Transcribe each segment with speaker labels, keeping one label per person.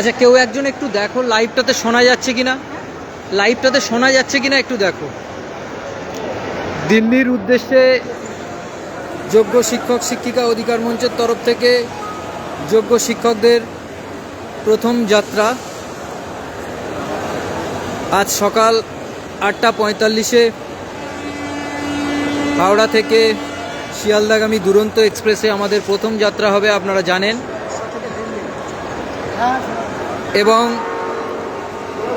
Speaker 1: আচ্ছা কেউ একজন একটু দেখো লাইভটাতে শোনা যাচ্ছে কিনা? লাইভটাতে শোনা যাচ্ছে কিনা একটু দেখো। দিল্লির উদ্দেশ্যে যোগ্য শিক্ষক শিক্ষিকা অধিকার মঞ্চের তরফ থেকে যোগ্য শিক্ষকদের প্রথম যাত্রা আজ সকাল আটটা পঁয়তাল্লিশে হাওড়া থেকে শিয়ালদাগামী দুরন্ত এক্সপ্রেসে আমাদের প্রথম যাত্রা হবে আপনারা জানেন। এবং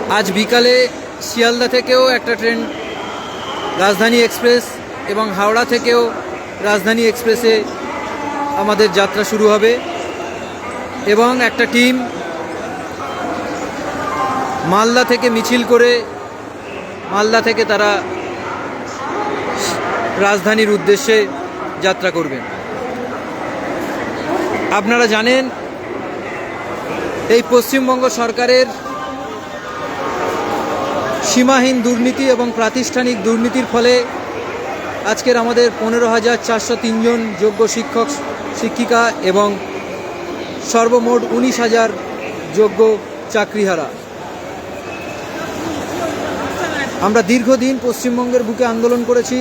Speaker 1: আজ বিকালে শিয়ালদা থেকেও একটা ট্রেন রাজধানী এক্সপ্রেস এবং হাওড়া থেকেও রাজধানী এক্সপ্রেসে আমাদের যাত্রা শুরু হবে এবং একটা টিম মালদা থেকে মিছিল করে মালদা থেকে তারা রাজধানীর উদ্দেশ্যে যাত্রা করবেন। আপনারা জানেন এই পশ্চিমবঙ্গ সরকারের সীমাহীন দুর্নীতি এবং প্রাতিষ্ঠানিক দুর্নীতির ফলে আজকের আমাদের পনেরো হাজার চারশো তিনজন যোগ্য শিক্ষক, শিক্ষিকা এবং সর্বমোট উনিশ হাজার যোগ্য চাকরিহারা। আমরা দীর্ঘদিন পশ্চিমবঙ্গের বুকে আন্দোলন করেছি।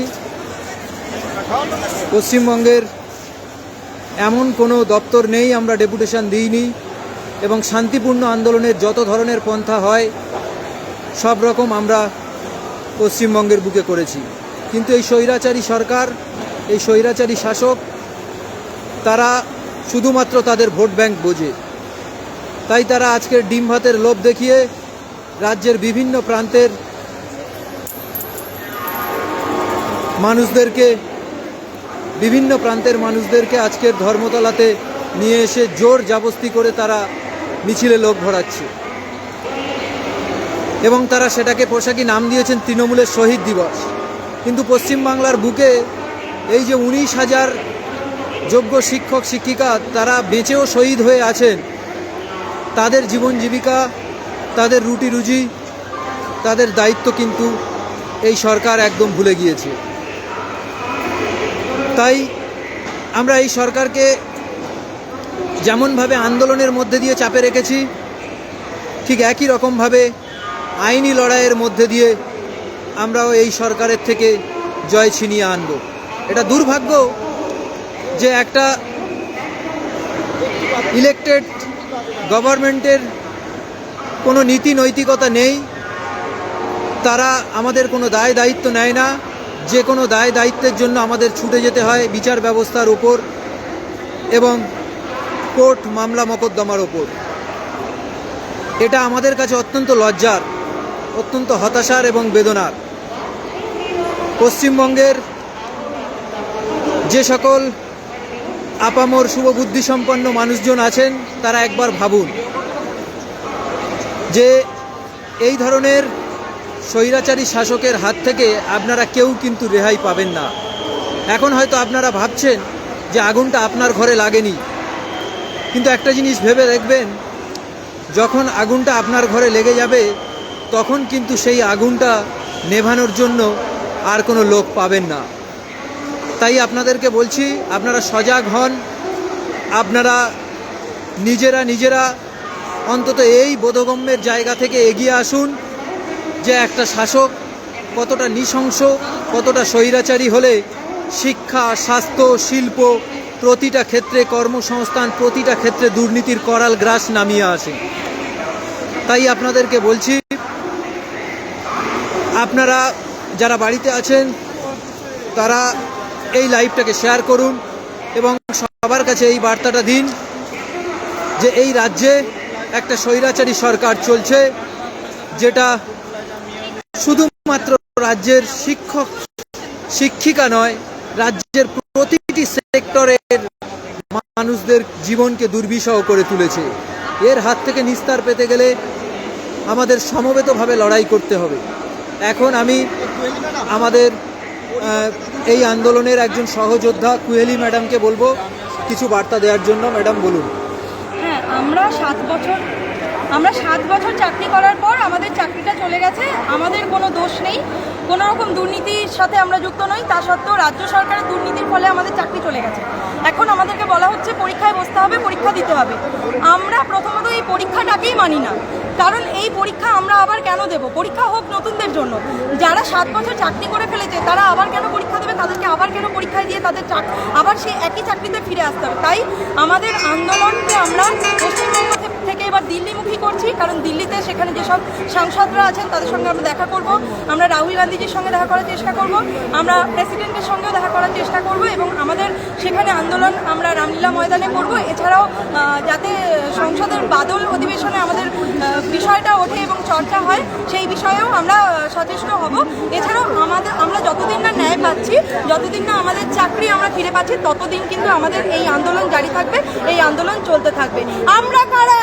Speaker 1: পশ্চিমবঙ্গের এমন কোনো দপ্তর নেই, আমরা ডেপুটেশন দিইনি। এবং শান্তিপূর্ণ আন্দোলনের যত ধরনের পন্থা হয়, সব রকম আমরা পশ্চিমবঙ্গের বুকে করেছি। কিন্তু এই স্বৈরাচারী সরকার, এই স্বৈরাচারী শাসক, তারা শুধুমাত্র তাদের ভোট ব্যাংক বোঝে। তাই তারা আজকের ডিম ভাতের লোভ দেখিয়ে রাজ্যের বিভিন্ন প্রান্তের মানুষদেরকে, বিভিন্ন প্রান্তের মানুষদেরকে আজকের ধর্মতলাতে নিয়ে এসে জোর জাবস্তি করে তারা মিছিলে লোক ভরাচ্ছে। এবং তারা সেটাকে পোশাকি নাম দিয়েছেন তৃণমূলের শহীদ দিবস। কিন্তু পশ্চিমবাংলার বুকে এই যে উনিশ হাজার যোগ্য শিক্ষক, শিক্ষিকা তারা বেঁচেও শহীদ হয়ে আছেন, তাদের জীবন জীবিকা, তাদের রুটি রুজি, তাদের দায়িত্ব কিন্তু এই সরকার একদম ভুলে গিয়েছে। তাই আমরা এই সরকারকে যেমনভাবে আন্দোলনের মধ্যে দিয়ে চাপে রেখেছি, ঠিক একই রকমভাবে আইনি লড়াইয়ের মধ্যে দিয়ে আমরাও এই সরকারের থেকে জয় ছিনিয়ে আনব। এটা দুর্ভাগ্য যে একটা ইলেকটেড গভর্নমেন্টের কোনো নীতি নৈতিকতা নেই, তারা আমাদের কোনো দায় দায়িত্ব নেয় না, যে কোনো দায় দায়িত্বের জন্য আমাদের ছুটে যেতে হয় বিচার ব্যবস্থার উপর এবং কোর্ট মামলা মকদ্দমার ওপর। এটা আমাদের কাছে অত্যন্ত লজ্জার, অত্যন্ত হতাশার এবং বেদনার। পশ্চিমবঙ্গের যে সকল আপামর শুভবুদ্ধিসম্পন্ন মানুষজন আছেন, তারা একবার ভাবুন যে এই ধরনের স্বৈরাচারী শাসকের হাত থেকে আপনারা কেউ কিন্তু রেহাই পাবেন না। এখন হয়তো আপনারা ভাবছেন যে আগুনটা আপনার ঘরে লাগেনি। কিন্তু একটা জিনিস ভেবে দেখবেন, যখন আগুনটা আপনার ঘরে লেগে যাবে, তখন কিন্তু সেই আগুনটা নেভানোর জন্য আর কোনো লোক পাবেন না। তাই আপনাদেরকে বলছি, আপনারা সজাগ হন, আপনারা নিজেরা নিজেরা অন্তত এই বোধগম্যের জায়গা থেকে এগিয়ে আসুন যে একটা শাসক কতটা নৃশংস, কতটা স্বৈরাচারী হলে শিক্ষা, স্বাস্থ্য, শিল্প প্রতিটা ক্ষেত্রে কর্মসংস্থান, প্রতিটা ক্ষেত্রে দুর্নীতির করাল গ্রাস নামিয়ে আসে। তাই আপনাদেরকে বলছি, আপনারা যারা বাড়িতে আছেন, তারা এই লাইভটাকে শেয়ার করুন এবং সবার কাছে এই বার্তাটা দিন যে এই রাজ্যে একটা স্বৈরাচারী সরকার চলছে, যেটা শুধুমাত্র রাজ্যের শিক্ষক, শিক্ষিকা নয়, রাজ্যের প্রতিটি সেক্টরের মানুষদের জীবনকে দুর্বিষহ করে তুলেছে। এর হাত থেকে নিস্তার পেতে গেলে আমাদের সমবেতভাবে লড়াই করতে হবে। এখন আমি আমাদের এই আন্দোলনের একজন সহযোদ্ধা কুহেলি ম্যাডামকে বলব, কিছু বার্তা দেওয়ার জন্য। ম্যাডাম, বলুন।
Speaker 2: হ্যাঁ আমরা সাত বছর, আমরা সাত বছর চাকরি করার পর আমাদের চাকরিটা চলে গেছে। আমাদের কোনো দোষ নেই। কোনো রকম দুর্নীতির সাথে আমরা যুক্ত নই, তা সত্ত্বেও রাজ্য সরকারের দুর্নীতির ফলে আমাদের চাকরি চলে গেছে। এখন আমাদেরকে বলা হচ্ছে পরীক্ষায় বসতে হবে, পরীক্ষা দিতে হবে। আমরা প্রথমত এই পরীক্ষাটাকেই মানি না। কারণ এই পরীক্ষা আমরা আবার কেন দেব? পরীক্ষা হোক নতুনদের জন্য। যারা সাত বছর চাকরি করে ফেলেছে, তারা আবার কেন পরীক্ষা দেবে? তাদেরকে আবার কেন পরীক্ষায় দিয়ে তাদের আবার সেই একই চাকরিতে ফিরে আসতে হবে? তাই আমাদের আন্দোলনকে আমরা পশ্চিমবঙ্গ থেকে এবার দিল্লিমুখী করছি, কারণ দিল্লিতে সেখানে যেসব সাংসদরা আছেন তাদের সঙ্গে আমরা দেখা করব। আমরা রাহুল গান্ধীজির সঙ্গে দেখা করার চেষ্টা করব, আমরা প্রেসিডেন্টের সঙ্গেও দেখা করার চেষ্টা করব এবং আমাদের সেখানে আন্দোলন আমরা রামলীলা ময়দানে করব। এছাড়াও যাতে সংসদের বাদল অধিবেশনে আমাদের বিষয়টা ওঠে এবং চর্চা হয়, সেই বিষয়েও আমরা সচেষ্ট হব। এছাড়াও আমাদের, আমরা যতদিন না ন্যায় পাচ্ছি, যতদিন না আমাদের চাকরি আমরা ফিরে পাচ্ছি, ততদিন কিন্তু আমাদের এই আন্দোলন জারি থাকবে, এই আন্দোলন চলতে থাকবে। আমরা কারা?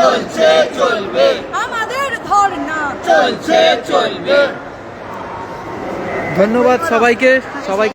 Speaker 3: চলছে চলবে।
Speaker 2: আমাদের ধর্ণা।
Speaker 3: চলছে চলবে।
Speaker 1: ধন্যবাদ সবাইকে সবাই